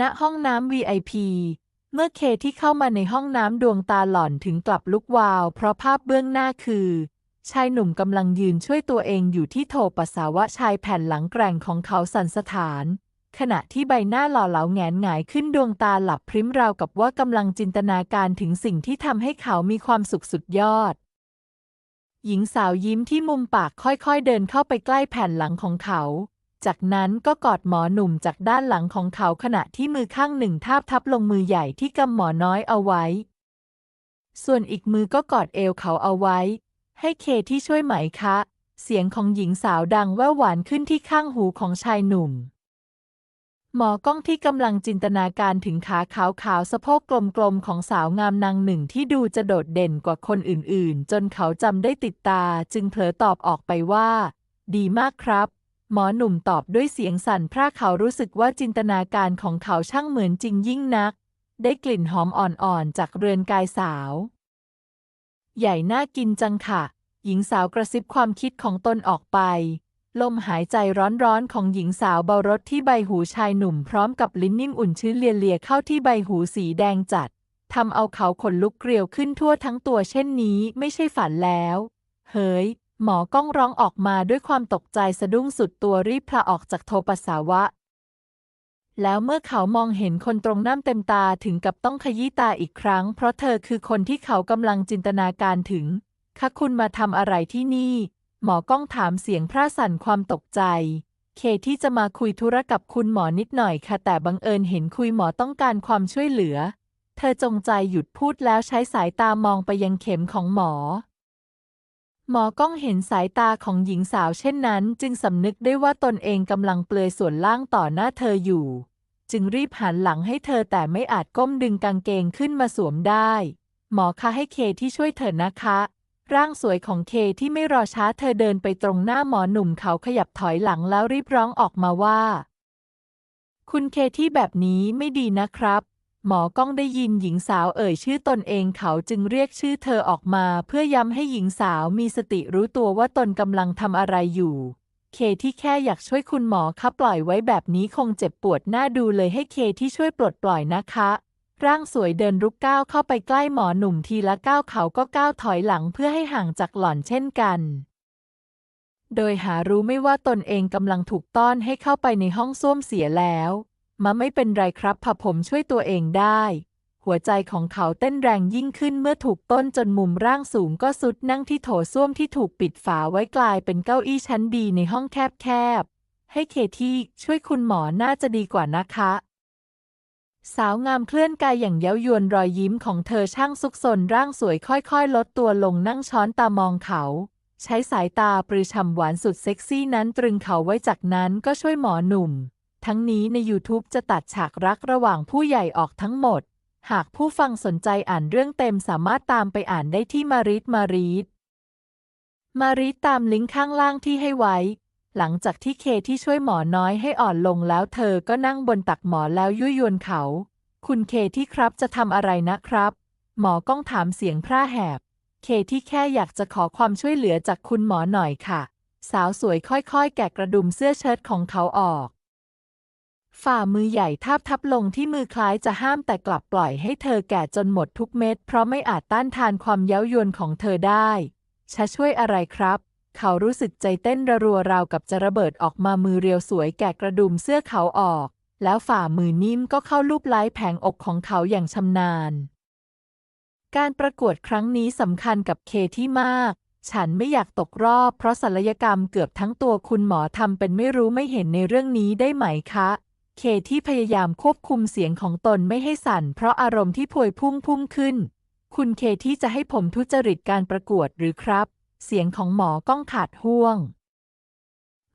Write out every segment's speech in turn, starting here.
ณห้องน้ำ VIP เมื่อเคที่เข้ามาในห้องน้ำดวงตาหล่อนถึงกลับลุกวาว เพราะภาพเบื้องหน้าคือ ชายหนุ่มกำลังยืนช่วยตัวเองอยู่ที่โถปัสสาวะชายแผ่นหลังแกร่งของเขาสันสถาน ขณะที่ใบหน้าหล่อเหลาแงนหงายขึ้นดวงตาหลับพริ้มราวกับว่ากำลังจินตนาการถึงสิ่งที่ทำให้เขามีความสุขสุดยอด หญิงสาวยิ้มที่มุมปากค่อยๆเดินเข้าไปใกล้แผ่นหลังของเขา จากนั้นก็กอดหมอหนุ่มจากด้านหลังของเขาขณะที่มือข้างหนึ่งทาบทับลงมือใหญ่ที่กำหมอน้อยเอาไว้ ส่วนอีกมือก็กอดเอวเขาเอาไว้ ให้เคที่ช่วยไหมคะ เสียงของหญิงสาวดังแว่วหวานขึ้นที่ข้างหูของชายหนุ่ม หมอกล้องที่กำลังจินตนาการถึงขาขาวๆสะโพกกลมๆของสาวงามนางหนึ่งที่ดูจะโดดเด่นกว่าคนอื่นๆ จนเขาจำได้ติดตาจึงเผลอตอบออกไปว่า ดีมากครับ หมอหนุ่มตอบด้วยเสียงสั่นพร่าเขารู้สึกว่าจินตนาการของเขาช่างเหมือนจริงยิ่งนัก ได้กลิ่นหอมอ่อนๆจากเรือนกายสาว ใหญ่น่ากินจังค่ะ หญิงสาวกระซิบความคิดของตนออกไป ลมหายใจร้อนๆของหญิงสาวเบารถที่ใบหูชายหนุ่มพร้อมกับลิ้นนิ่มอุ่นชื้นเลียๆเข้าที่ใบหูสีแดงจัดทำเอาเขาขนลุกเกลียวขึ้นทั่วทั้งตัวเช่นนี้ไม่ใช่ฝันแล้ว เฮ้ย หมอก้องร้องออกมาด้วยความตกใจสะดุ้งสุดตัวรีบพลาออกจากโทปัสสาวะ แล้วเมื่อเขามองเห็นคนตรงหน้าเต็มตาถึงกับต้องขยี้ตาอีกครั้ง เพราะเธอคือคนที่เขากำลังจินตนาการถึงคะคุณมาทำอะไรที่นี่ หมอก้องถามเสียงพร่าสั่นความตกใจ เคที่จะมาคุยธุระกับคุณหมอนิดหน่อยค่ะ แต่บังเอิญเห็นคุยหมอต้องการความช่วยเหลือ เธอจงใจหยุดพูดแล้วใช้สายตามองไปยังเข็มของหมอ หมอก้องเห็นสายตาของหญิงสาวเช่นนั้น จึงสำนึกได้ว่าตนเองกำลังเปลือยส่วนล่างต่อหน้าเธออยู่ จึงรีบหันหลังให้เธอแต่ไม่อาจก้มดึงกางเกงขึ้นมาสวมได้ หมอคะให้เคที่ช่วยเธอนะคะ ร่างสวยของเคที่ไม่รอช้าเธอเดินไปตรงหน้าหมอหนุ่มเขาขยับถอยหลังแล้วรีบร้องออกมาว่า คุณเคที่แบบนี้ไม่ดีนะครับ หมอก้องได้ยินหญิงสาวเอ่ยชื่อตนเองเขาจึงเรียกชื่อเธอออกมา เพื่อย้ำให้หญิงสาวมีสติรู้ตัวว่าตนกำลังทำอะไรอยู่ เคที่แค่อยากช่วยคุณหมอคะปล่อยไว้แบบนี้คงเจ็บปวดหน้าดูเลยให้เคที่ช่วยปลดปล่อยนะคะ ร่างสวยเดินรุกก้าวเข้าไปใกล้หมอหนุ่มทีละก้าวเขาก็ก้าวถอยหลังเพื่อให้ห่างจากหล่อนเช่นกันโดยหารู้ไม่ว่าตนเองกำลังถูกต้อนให้เข้าไปในห้องส้วมเสียแล้ว มาไม่เป็นไรครับผมช่วยตัวเองได้ หัวใจของเขาเต้นแรงยิ่งขึ้นเมื่อถูกต้นจนมุมร่างสูงก็สุดนั่งที่โถส้วมที่ถูกปิดฝาไว้กลายเป็นเก้าอี้ชั้นดีในห้องแคบๆ ให้เคที่ช่วยคุณหมอน่าจะดีกว่านะคะ สาวงามเคลื่อนกายอย่างเย้ายวนรอยยิ้มของเธอช่างซุกซนร่างสวยค่อยๆ ลดตัวลงนั่งช้อนตามองเขาใช้สายตาปรือฉ่ำหวานสุดเซ็กซี่นั้นตรึงเขาไว้จากนั้นก็ช่วยหมอหนุ่ม ทั้งนี้ใน YouTube จะตัดฉากรักระหว่างผู้ใหญ่ออกทั้งหมด หากผู้ฟังสนใจอ่านเรื่องเต็มสามารถตามไปอ่านได้ที่มารีดมารีดมารีดตามลิงก์ข้างล่างที่ให้ไว้ หลังจากที่เคที่ช่วยหมอน้อยให้อ่อนลงแล้วเธอก็นั่งบนตักหมอแล้วยุยวนเขา คุณเคที่ครับจะทำอะไรนะครับ หมอก้องถามเสียงพร่าแหบ เคที่แค่อยากจะขอความช่วยเหลือจากคุณหมอหน่อยค่ะ สาวสวยค่อยๆ แกะกระดุมเสื้อเชิ้ตของเขาออก ฝ่ามือใหญ่ทาบทับลงที่มือคล้ายจะห้ามแต่กลับปล่อยให้เธอแก่จนหมดทุกเม็ด เพราะไม่อาจต้านทานความเย้ายวนของเธอได้ชะช่วยอะไรครับ เขารู้สึกใจเต้นระรัวราวกับจะระเบิดออกมามือเรียวสวยแกะกระดุมเสื้อเขาออก แล้วฝ่ามือนิ่มก็เข้าลูบไล้แผงอกของเขาอย่างชำนาญ การประกวดครั้งนี้สำคัญกับเคที่มาก ฉันไม่อยากตกรอบเพราะศัลยกรรมเกือบทั้งตัวคุณหมอทำเป็นไม่รู้ไม่เห็นในเรื่องนี้ได้ไหมคะ เคที่พยายามควบคุมเสียงของตนไม่ให้สั่น เพราะอารมณ์ที่พวยพุ่งพุ่งขึ้น คุณเคที่จะให้ผมทุจริตการประกวดหรือครับ เสียงของหมอก้องขาดห่วง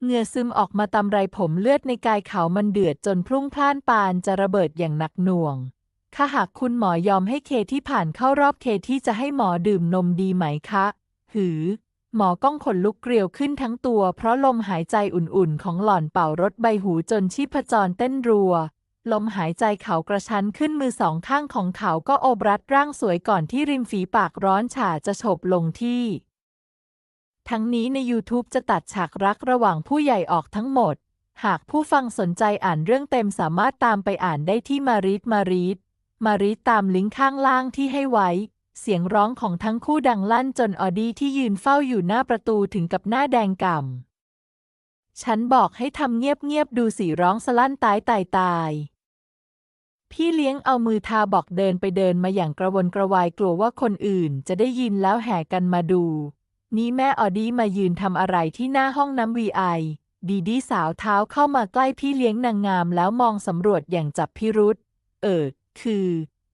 เหงื่อซึมออกมาตำไรผมเลือดในกายเขามันเดือดจนพรุ่งพล่านปานจะระเบิดอย่างหนักหน่วงถ้าหากคุณหมอยอมให้เคที่ผ่านเข้ารอบเคที่จะให้หมอดื่มนมดีไหมคะ หือ หมอก้องขนลุกเกลียวขึ้นทั้งตัว เพราะลมหายใจอุ่นๆ ของหล่อนเป่ารถใบหูจนชีพจรเต้นรัว ลมหายใจเขากระชั้นขึ้นมือสองข้างของเขาก็โอบรัดร่างสวยก่อนที่ริมฝีปากร้อนฉ่าจะฉบลงที่ ทั้งนี้ใน YouTube จะตัดฉากรักระหว่างผู้ใหญ่ออกทั้งหมด หากผู้ฟังสนใจอ่านเรื่องเต็มสามารถตามไปอ่านได้ที่มารีดมารีดมารีดตามลิงก์ข้างล่างที่ให้ไว้ เสียงร้องของทั้งคู่ดังลั่นจนออดี้ที่ยืนเฝ้าอยู่หน้าประตูถึงกับหน้าแดงก่ำ ฉันบอกให้ทำเงียบๆดูสีร้องสลั่นตายตายตาย พี่เลี้ยงเอามือทาบอกเดินไปเดินมาอย่างกระวนกระวายกลัวว่าคนอื่นจะได้ยินแล้วแห่กันมาดู นี่แม่ออดี้มายืนทำอะไรที่หน้าห้องน้ำวีไอดีดีสาวเท้าเข้ามาใกล้พี่เลี้ยงนางงามแล้วมองสำรวจอย่างจับพิรุษ เออ คือ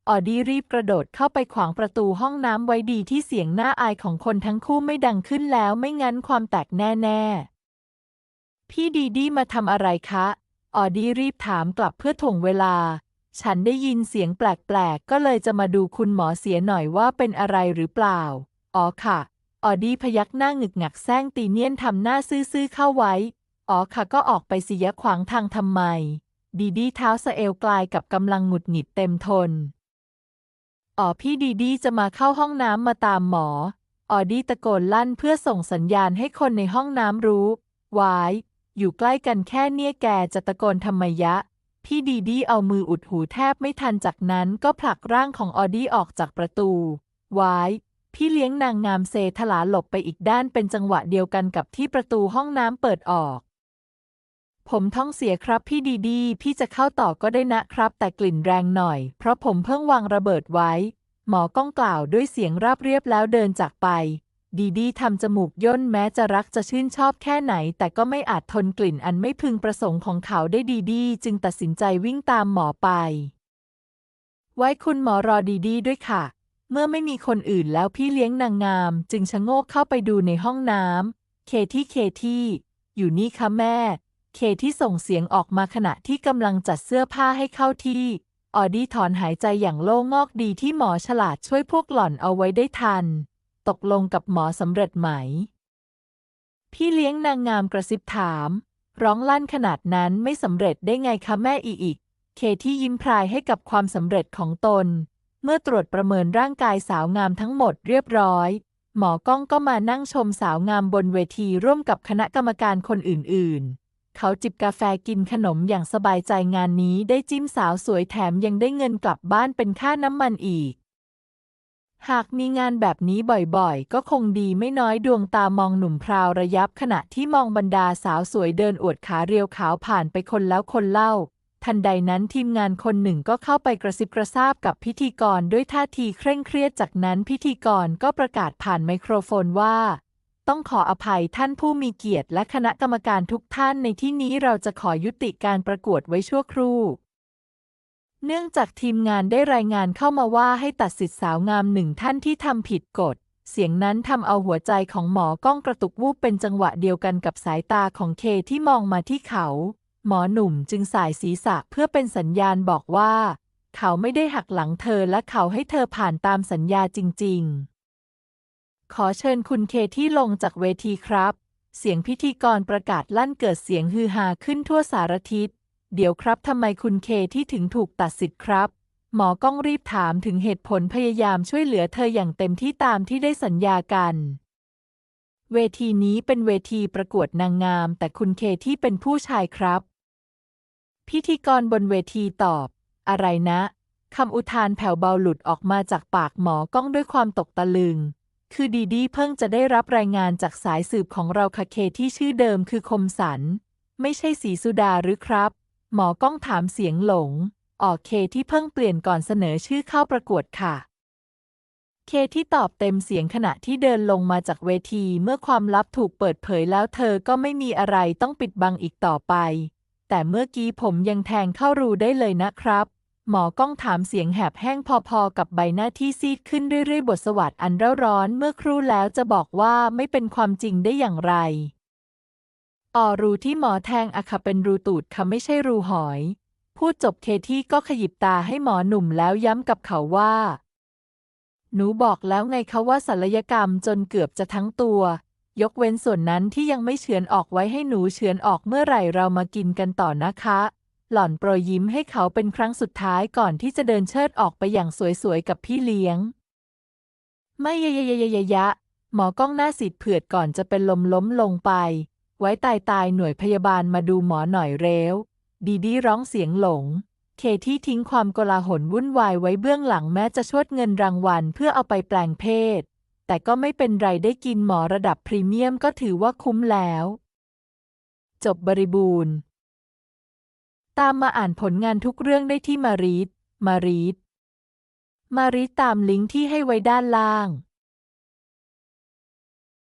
ออดี้รีบกระโดดเข้าไปขวางประตูห้องน้ำไว้ดีที่เสียงน่าอายของคนทั้งคู่ไม่ดังขึ้นแล้วไม่งั้นความแตกแน่ๆ พี่ดีดีมาทำอะไรคะ ออดี้รีบถามกลับเพื่อถ่วงเวลา ฉันได้ยินเสียงแปลกๆ ก็เลยจะมาดูคุณหมอเสียหน่อยว่าเป็นอะไรหรือเปล่า อ๋อค่ะ ออดี้พยักหน้าหงึกหงักแซงตีเนียนทำหน้าซื่อๆเข้าไว้ อ๋อค่ะก็ออกไปสิยขวางทางทำไม ดีดีเท้าสะเอวกลายกับกำลังหงุดหงิดเต็มทน อ๋อพี่ดีดีจะมาเข้าห้องน้ำมาตามหมอ ออดี้ตะโกนลั่นเพื่อส่งสัญญาณให้คนในห้องน้ำรู้ วาย อยู่ใกล้กันแค่เนี่ยแกจะตะโกนทำไมยะ พี่ดีดีเอามืออุดหูแทบไม่ทันจากนั้นก็ผลักร่างของออดี้ออกจากประตู วาย พี่เลี้ยงนางงามเซถลาหลบไปอีกด้านเป็นจังหวะเดียวกันกับที่ประตูห้องน้ำเปิดออก ผมท้องเสียครับพี่ดีดีพี่จะเข้าต่อก็ได้นะครับ แต่กลิ่นแรงหน่อย เพราะผมเพิ่งวางระเบิดไว้ หมอก้องกล่าวด้วยเสียงราบเรียบแล้วเดินจากไป ดีดีทำจมูกย่นแม้จะรักจะชื่นชอบแค่ไหน แต่ก็ไม่อาจทนกลิ่นอันไม่พึงประสงค์ของเขาได้ดีดี จึงตัดสินใจวิ่งตามหมอไป ไว้คุณหมอรอดีดีด้วยค่ะ เมื่อไม่มีคนอื่นแล้วพี่เลี้ยงนางงาม จึงชะโงกเข้าไปดูในห้องน้ำเคที่เคที่อยู่นี่คะแม่ เคที่ส่งเสียงออกมาขณะที่กำลังจัดเสื้อผ้าให้เข้าที่ออดี้ถอนหายใจอย่างโล่งอกดีที่หมอฉลาดช่วยพวกหล่อนเอาไว้ได้ทัน ตกลงกับหมอสำเร็จไหม พี่เลี้ยงนางงามกระซิบถาม ร้องลั่นขนาดนั้นไม่สำเร็จได้ไงคะแม่อีอีก เคที่ยิ้มพรายให้กับความสำเร็จของตน เมื่อตรวจประเมินร่างกายสาวงามทั้งหมดเรียบร้อย หมอก้องก็มานั่งชมสาวงามบนเวทีร่วมกับคณะกรรมการคนอื่นๆ เขาจิบกาแฟกินขนมอย่างสบายใจงานนี้ได้จิ้มสาวสวยแถมยังได้เงินกลับบ้านเป็นค่าน้ำมันอีก หากมีงานแบบนี้บ่อยๆ ก็คงดีไม่น้อยดวงตามองหนุ่มพราวระยับขณะที่มองบรรดาสาวสวยเดินอวดขาเรียวขาวผ่านไปคนแล้วคนเล่า ทันใดนั้นทีมงานคนหนึ่งก็เข้าไปกระซิบกระซาบกับพิธีกรด้วยท่าทีเคร่งเครียดจากนั้นพิธีกรก็ประกาศผ่านไมโครโฟนว่า ต้องขออภัยท่านผู้มีเกียรติและคณะกรรมการทุกท่านในที่นี้เราจะขอยุติการประกวดไว้ชั่วครู่ เนื่องจากทีมงานได้รายงานเข้ามาว่าให้ตัดสิทธิ์สาวงามหนึ่งท่านที่ทำผิดกฎ เสียงนั้นทำเอาหัวใจของหมอก้องกระตุกวูบเป็นจังหวะเดียวกันกับสายตาของเคที่มองมาที่เขา หมอหนุ่มจึงสายศีรษะเพื่อเป็นสัญญาณบอกว่า เขาไม่ได้หักหลังเธอและเขาให้เธอผ่านตามสัญญาจริง ๆ ขอเชิญคุณเคที่ลงจากเวทีครับ เสียงพิธีกรประกาศลั่นเกิดเสียงฮือฮาขึ้นทั่วสารทิศ เดี๋ยวครับทำไมคุณเคที่ถึงถูกตัดสิทธิ์ครับ หมอก้องรีบถามถึงเหตุผลพยายามช่วยเหลือเธออย่างเต็มที่ตามที่ได้สัญญากัน เวทีนี้เป็นเวทีประกวดนางงาม แต่คุณเคที่เป็นผู้ชายครับ พิธีกรบนเวทีตอบ อะไรนะคำอุทานแผ่วเบาหลุดออกมาจากปากหมอก้องด้วยความตกตะลึง คือดีดีเพิ่งจะได้รับรายงานจากสายสืบของเราค่ะเคที่ชื่อเดิมคือคมสัน ไม่ใช่สีสุดาหรือครับ หมอก้องถามเสียงหลง ออกเคที่เพิ่งเปลี่ยนก่อนเสนอชื่อเข้าประกวดค่ะ เคที่ตอบเต็มเสียงขณะที่เดินลงมาจากเวทีเมื่อความลับถูกเปิดเผยแล้วเธอก็ไม่มีอะไรต้องปิดบังอีกต่อไป แต่เมื่อกี้ผมยังแทงเข้ารูได้เลยนะครับ หมอก้องถามเสียงแหบแห้งพอๆ กับใบหน้าที่ซีดขึ้นเรื่อยๆ บทสวัสดอันเร่าร้อนเมื่อครู่แล้วจะบอกว่าไม่เป็นความจริงได้อย่างไร ออรูที่หมอแทงอะค่ะเป็นรูตูดค่ะไม่ใช่รูหอย พูดจบเคที่ก็ขยิบตาให้หมอหนุ่มแล้วย้ำกับเขาว่า หนูบอกแล้วไงคะว่าศัลยกรรมจนเกือบจะทั้งตัว ยกเว้นส่วนนั้นที่ยังไม่เฉือนออกไว้ให้หนูเฉือนออกเมื่อไหร่เรามากินกันต่อนะคะ หล่อนโปรยยิ้มให้เขาเป็นครั้งสุดท้ายก่อนที่จะเดินเชิดออกไปอย่างสวยๆ กับพี่เลี้ยง ไม่ยะยะยะยะยะยะหมอก้องหน้าสีดเผือดก่อนจะเป็นลมล้มลงไป ไว้ตายตายหน่วยพยาบาลมาดูหมอหน่อยเร็ว ดีดีร้องเสียงหลง เคที่ทิ้งความโกลาหลวุ่นวายไว้เบื้องหลังแม้จะชวดเงินรางวัลเพื่อเอาไปแปลงเพศ แต่ก็ไม่เป็นไรได้กินหมอระดับพรีเมียมก็ถือว่าคุ้มแล้ว จบบริบูรณ์ ตามมาอ่านผลงานทุกเรื่องได้ที่มารีดมารีดมารีดตามลิงก์ที่ให้ไว้ด้านล่าง